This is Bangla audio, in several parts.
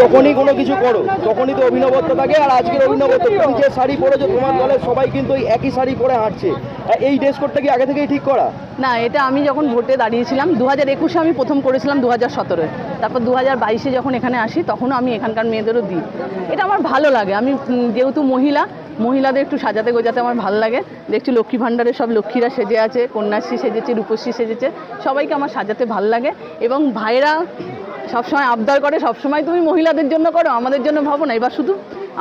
যখনই কোনো কিছু করো, তখনই তো অভিনবত্ব থাকে আর আজকের অভিনবত্ব। তুমি যে শাড়ি পরেছো, তোমার দলের সবাই কিন্তু ওই একই শাড়ি পরে হাঁটছে। এই ড্রেস কোডটা কি আগে থেকেই ঠিক করা? না, এটা আমি যখন ভোটে দাঁড়িয়েছিলাম দু হাজার একুশে আমি প্রথম করেছিলাম দু হাজার সতেরোয়। তারপর দু হাজার বাইশে যখন এখানে আসি, তখনও আমি এখানকার মেয়েদেরও দিই। এটা আমার ভালো লাগে। আমি যেহেতু মহিলা, মহিলাদের একটু সাজাতে গোজাতে আমার ভালো লাগে। দেখছি লক্ষ্মী ভাণ্ডারের সব লক্ষ্মীরা সেজে আছে, কন্যাশ্রী সেজেছে, রূপশ্রী সেজেছে। সবাইকে আমার সাজাতে ভালো লাগে। এবং ভাইরা সবসময় আবদার করে সবসময় তুমি মহিলাদের জন্য করো আমাদের জন্য ভাবো না। এবার শুধু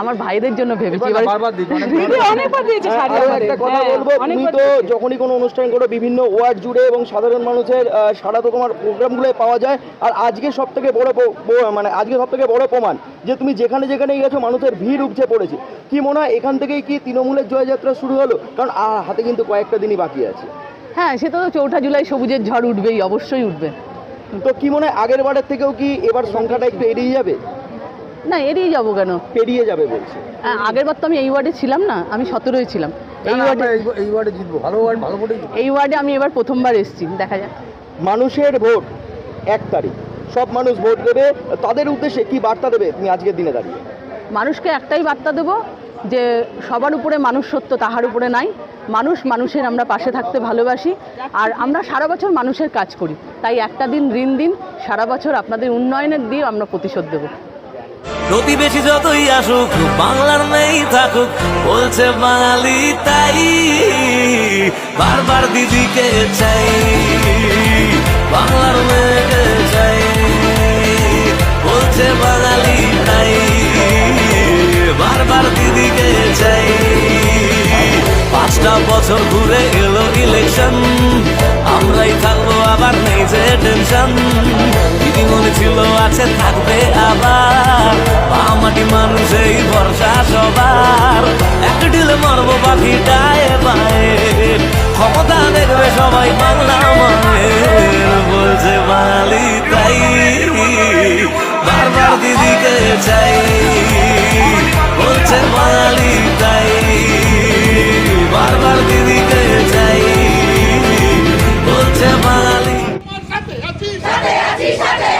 আমার ভাইদের জন্য ভেবেছি। একটা কথা হ্যাঁ, বলব তুমি তো যখনই কোনো অনুষ্ঠান করো বিভিন্ন ওয়ার্ড জুড়ে এবং সাধারণ মানুষের সারা তো তোমার প্রোগ্রামগুলোয় পাওয়া যায়। আর আজকে সব থেকে বড় মানে আজকে সব থেকে বড় প্রমাণ যে তুমি যেখানে যেখানে গেছো মানুষের ভিড় উপচে পড়েছে। কি মনে হয় এখান থেকেই কি তৃণমূলের জয়যাত্রা শুরু হলো? কারণ হাতে কিন্তু কয়েকটা দিনই বাকি আছে। হ্যাঁ সে তো চৌঠা জুলাই সবুজের ঝড় উঠবেই অবশ্যই উঠবে। তো কি মনে হয় আগের বারের থেকেও কি এবার সংখ্যাটা একটু এড়িয়ে যাবে? না এড়িয়ে যাব কেন? পেরিয়ে যাবে বলছে। আগের বার তো আমি এই ওয়ার্ডে ছিলাম না আমি সতেরোই ছিলাম। এই ওয়ার্ডে এই ওয়ার্ডে জিতবো ভালো ওয়ার্ড ভালো ভোটে এই ওয়ার্ডে আমি এবার প্রথমবার এসেছি দেখা যাক। মানুষের ভোট এক তারিখ সব মানুষ ভোট দেবে তাদের উদ্দেশ্যে কি বার্তা দেবে তুমি আজকের দিনে দাঁড়িয়ে? মানুষকে একটাই বার্তা দেবো যে সবার উপরে মানুষ সত্য তাহার উপরে নাই। মানুষ মানুষের আমরা পাশে থাকতে ভালোবাসি আর আমরা সারা বছর মানুষের কাজ করি। তাই একটা দিন, ঋণ, দিন সারা বছর আপনাদের উন্নয়নের দিয়ে আমরা প্রতিশোধ দেবো। প্রতিবেশী যতই আসুক, বাংলার নেই থাকুক, বলছে বাঙালি তাই। বারবার দিদিকে চাই, বাংলার মেয়েকে চাই, বলছে বাঙালি তাই। বারবার চাই পাঁচটা বছর ঘুরে গেল ইলেকশন আমরাই থাকব আবার নেই যে টেনশন দিদি মনে ছিল, আছে, থাকবে আবার। মাটি এই ভরসা সবার। সাথে আছি সাথে